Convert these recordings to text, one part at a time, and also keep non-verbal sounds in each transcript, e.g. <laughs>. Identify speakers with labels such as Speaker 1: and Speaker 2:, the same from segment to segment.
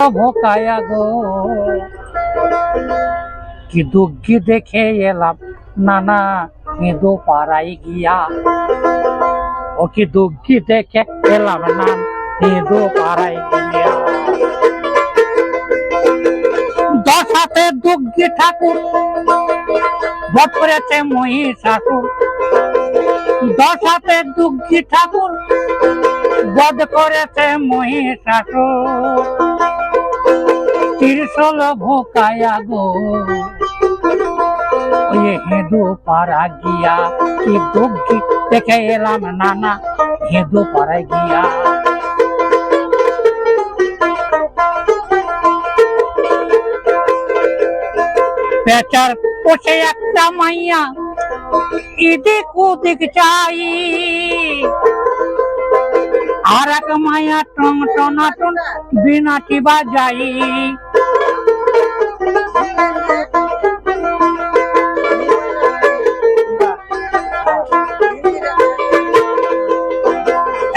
Speaker 1: ভোকায়া গো। কি দুঃখী দেখে এলাম, নানা ইঁদু পাড়াই গিয়া। ও কি দুঃখী দেখে এলাম না ইঁদু পাড়াই গিয়া। দশ হাতে দুঃখী ঠাকুর, বট করেছে মহিষাসুর। দশ হাতে দুঃখী ঠাকুর বধ করেছে মহিষাসুর। ত্রিশল ভোকায়া গো ওই হেদু পাড়া গিয়া কি দুঃখী দেখে এলাম নানা হেদু পাড়ায় গিয়া পেচার পোষে একটা মাইয়া এদিক ওদিক চাই আর এক মায়া টন টনাটন বিনাটি বাজাই।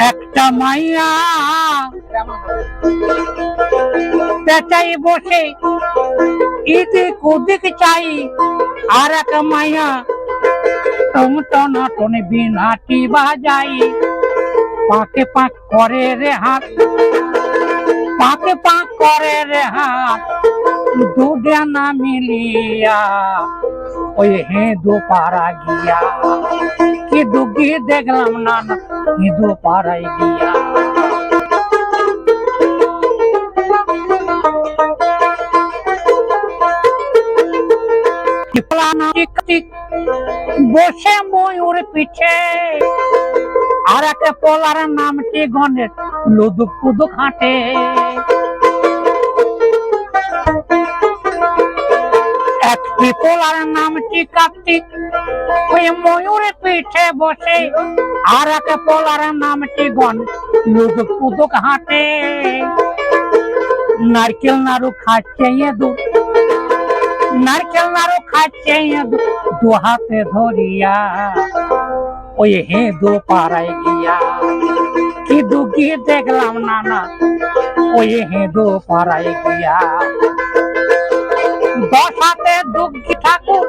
Speaker 1: একটা মাইয়া পেঁচাই বসে, এদিক ওদিক চাই। আর এক মাইয়া টন টনাটন বিনাটি বাজাই। পাকে পাক করে রে হাত। পাকে পাক করে রে হাত। দুডানা মিলিয়া, ওই হেঁদু পাড়া গিয়া। কি দুগি দেখলাম না না হেঁদু পাড়ায় গিয়া। টিপলানা টিক টিক বসে ময়ূর পিছে। আর একটা পলার নামটি গণেশ? লুদুক পুদুক হাঁটে। একটি পোলার নামটি কার্তিক ওই ময়ূরের পিঠে বসে। আর একটা পোলার নামটি গণেশ? লুদুক পুদুক হাঁটে। নারকেল নাড়ু খাচ্ছে দু নারকেল নাড়ু খাচ্ছে দু হাতে ধরিয়া ওই হে দু পাড়ায় গিয়া। কি দুঃখী দেখলাম না না ওই হে দু পাড়ায় গিয়া। দশ হাতে দুঃখী ঠাকুর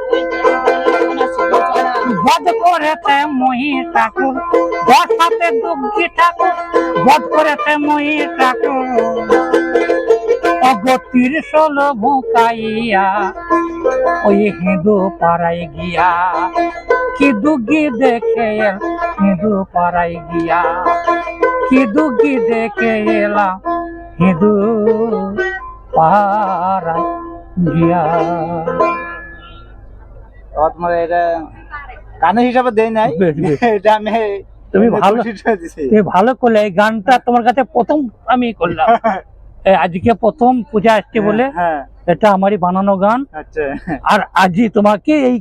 Speaker 1: বধ করেছে মহি ঠাকুর। দশ হাতে দুঃখী ঠাকুর বধ করেছে মহি ঠাকুর। অগতির ষোল ভুকাইয়া ওই হিঁদু পাড়ায় গিয়া। কি দুগি দেখে হিঁদু পাড়ায় গিয়া কি দুগি দেখে এলাম হিঁদু পাড়ায় গিয়া
Speaker 2: তোমার এটা গানের হিসাবে দেই নাই। এটা আমি
Speaker 1: তুমি ভালো। তুমি ভালো করলে এই গানটা তোমার কাছে প্রথম আমি করলাম আজকে প্রথম পূজা আসছে বলে এটা আমারই বানানো গান আর আজই তোমাকে এই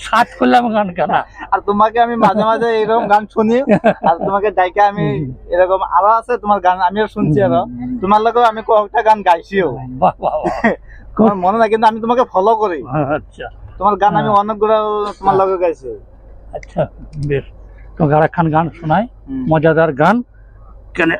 Speaker 1: সাত করলাম গান গানা
Speaker 2: আর তোমাকে আমি মাঝে মাঝে এরকম গান শুনি আর তোমাকে ডাইকা আমি এরকম আরও আছে তোমার গান আমিও শুনছি আরও। তোমার লগেও আমি কয়েকটা গান গাইছিও।
Speaker 1: বাহ বাহ বাহ। <laughs>
Speaker 2: তোমার মনে নাই কিন্তু আমি তোমাকে ফলো করি।
Speaker 1: আচ্ছা।
Speaker 2: তোমার গান আমি অনেকগুলো তোমার লগে গাইছি।
Speaker 1: আচ্ছা বেশ। তোমাকে আর একখান গান শোনাই।
Speaker 2: হুম।
Speaker 1: মজাদার গান। কেন